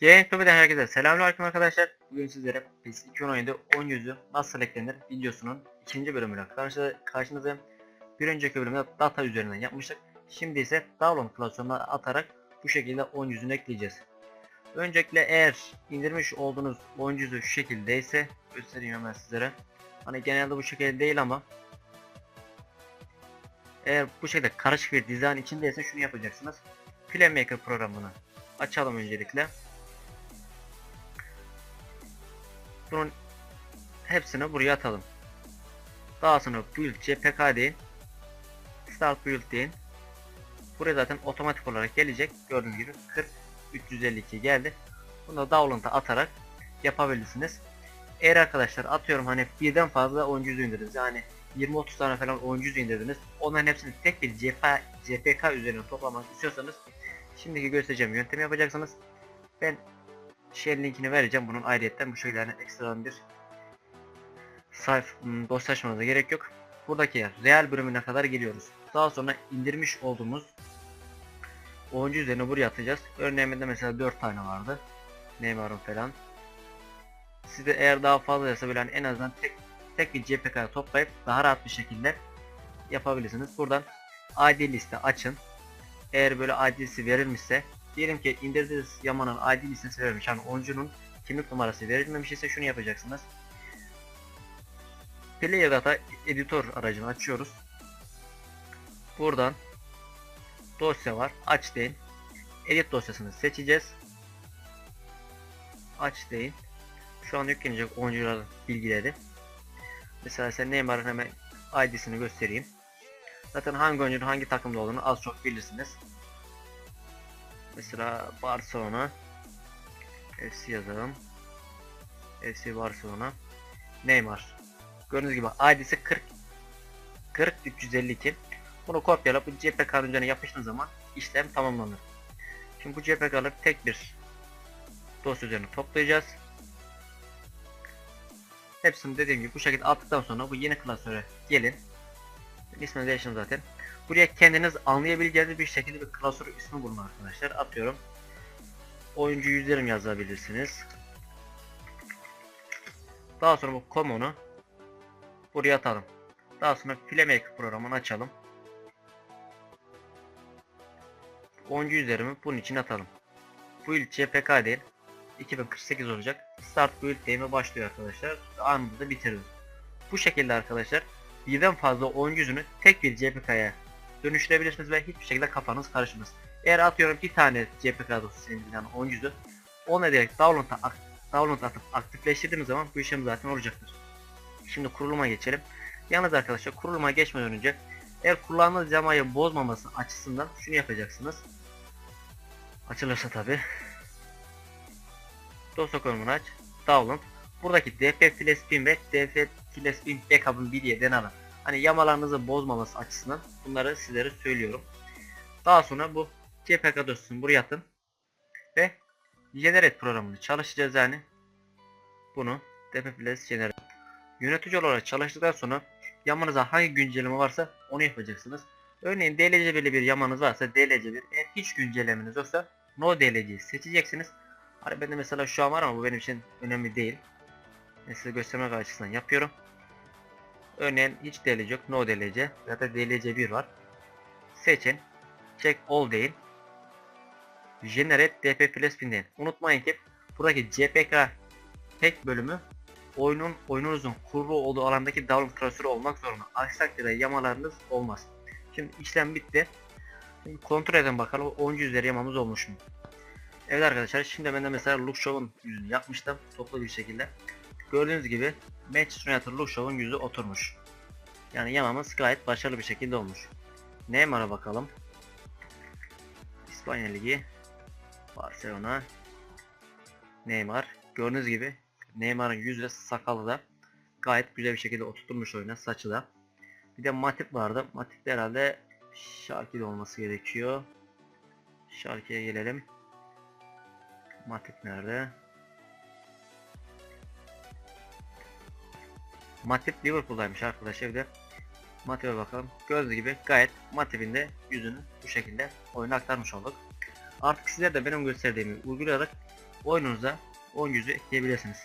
GameTube'dan herkese selamünaleyküm arkadaşlar. Bugün sizlere PES 2017 10 yüzü nasıl eklenir videosunun ikinci bölümüyle karşı, karşınızdayım. Bir önceki bölümde data üzerinden yapmıştık. Şimdi ise download klasörüne atarak bu şekilde 10 yüzünü ekleyeceğiz. Öncelikle eğer indirmiş olduğunuz 10 yüzü şu şekildeyse göstereyim hemen sizlere. Hani genelde bu şekilde değil ama eğer bu şekilde karışık bir dizayn içindeyse şunu yapacaksınız. Playmaker programını açalım öncelikle. Bunun hepsini buraya atalım. Daha sonra build cpk deyin. Start build deyin. Buraya zaten otomatik olarak gelecek. Gördüğünüz gibi 40 352 geldi. Bunu da download'a atarak yapabilirsiniz. Eğer arkadaşlar atıyorum hani birden fazla oyuncu indirdiniz. Yani 20-30 tane falan oyuncu indirdiniz. Onların hepsini tek bir CP, CPK üzerine toplamak istiyorsanız şimdiki göstereceğim yöntemi yapacaksınız. Ben şey linkini vereceğim. Bunun ayrıyetten bu şekilde ekstradan bir sayf hmm, dosya açmanıza gerek yok. Buradaki real bölümüne kadar geliyoruz. Daha sonra indirmiş olduğumuz oyuncu üzerine buraya atacağız. Örneğimde mesela 4 tane vardı. Neymar'ın falan. Siz de eğer daha fazlaysa böyle hani en azından tek tek bir CPK toplayıp daha rahat bir şekilde yapabilirsiniz. Buradan ID liste açın. Eğer böyle ID'si verilmişse diyelim ki indirdiğiniz Yaman'ın ID listesi verilmiş. Yani oyuncunun kimlik numarası verilmemiş ise şunu yapacaksınız. Player Data Editor aracını açıyoruz. Buradan dosya var. Aç deyin. Edit dosyasını seçeceğiz. Aç deyin. Şu an yüklenecek oyuncuların bilgileri. Mesela sen Neymar'ın hemen ID'sini göstereyim. Zaten hangi oyuncunun hangi takımda olduğunu az çok bilirsiniz. Mesela Barcelona FC yazalım. FC Barcelona Neymar. Gördüğünüz gibi ID'si 40 40 352. Bunu kopyalayıp bu JPEG üzerine yapıştığınız zaman işlem tamamlanır. Şimdi bu JPEG'ları tek bir dosya üzerine toplayacağız. Hepsini dediğim gibi bu şekilde attıktan sonra bu yeni klasöre gelin. İsmini değiştirdim zaten. Buraya kendiniz anlayabileceğiniz bir şekilde bir klasör ismi bulun arkadaşlar. Atıyorum. Oyuncu yüzlerim yazabilirsiniz. Daha sonra bu common'u buraya atalım. Daha sonra Playmaker programını açalım. Oyuncu yüzlerimi bunun için atalım. Build CPK değil. 2048 olacak. Start build deyime başlıyor arkadaşlar. Anında da bitirdim. Bu şekilde arkadaşlar birden fazla oyuncu yüzünü tek bir CPK'ya dönüştürebilirsiniz ve hiçbir şekilde kafanız karışmaz. Eğer atıyorum bir tane CPK dosyası yani oyuncu yüzü onu ederek download'a ak download atıp aktifleştirdiğimiz zaman bu işlem zaten olacaktır. Şimdi kuruluma geçelim. Yalnız arkadaşlar kuruluma geçmeden önce eğer kullandığınız yamayı bozmaması açısından şunu yapacaksınız. Açılırsa tabi. Dosya konumunu aç. Download. Buradaki dp flashpin ve dp flashpin backup'ın bir yerden alın. Hani yamalarınızı bozmaması açısından bunları sizlere söylüyorum. Daha sonra bu CPK dosyasını buraya atın. Ve generate programını çalışacağız yani. Bunu dp flash generate. Yönetici olarak çalıştıktan sonra yamanıza hangi güncelleme varsa onu yapacaksınız. Örneğin DLC belli bir yamanız varsa DLC1 eğer hiç güncellemeniz yoksa no DLC'yi seçeceksiniz. Hani bende mesela şu an var ama bu benim için önemli değil. Ben size göstermek açısından yapıyorum. Örneğin hiç DLC yok no DLC da DLC1 var. Seçin. Check all deyin. Generate DP Flashpin deyin. Unutmayın ki buradaki CPK tek bölümü oyunun oyununuzun kurulu olduğu alandaki download klasörü olmak zorunda. Aksi takdirde yamalarınız olmaz. Şimdi işlem bitti. Şimdi kontrol edin bakalım 10 üzeri yamamız olmuş mu? Evet arkadaşlar şimdi ben de mesela Look Show'un yüzünü yapmıştım toplu bir şekilde. Gördüğünüz gibi Match Simulator Look Show'un yüzü oturmuş. Yani yamamız gayet başarılı bir şekilde olmuş. Neymar'a bakalım. İspanya Ligi Barcelona Neymar gördüğünüz gibi Neymar'ın yüz ve sakalı da gayet güzel bir şekilde oturtulmuş oyuna saçı da. Bir de Matip vardı. Matip de herhalde Şarkı'da olması gerekiyor. Şarkı'ya gelelim. Matip nerede? Matip Liverpool'daymış arkadaşlar bir de. Matip'e bakalım. Gördüğünüz gibi gayet Matip'in de yüzünü bu şekilde oyuna aktarmış olduk. Artık sizler de benim gösterdiğimi uygulayarak oyununuza oyun yüzü ekleyebilirsiniz.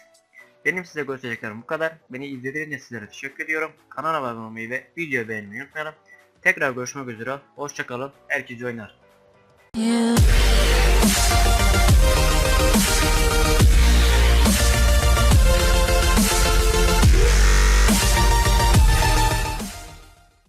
Benim size göstereceklerim bu kadar. Beni izlediğiniz için sizlere teşekkür ediyorum. Kanala abone olmayı ve videoyu beğenmeyi unutmayalım. Tekrar görüşmek üzere. Hoşçakalın. Herkese oynar. You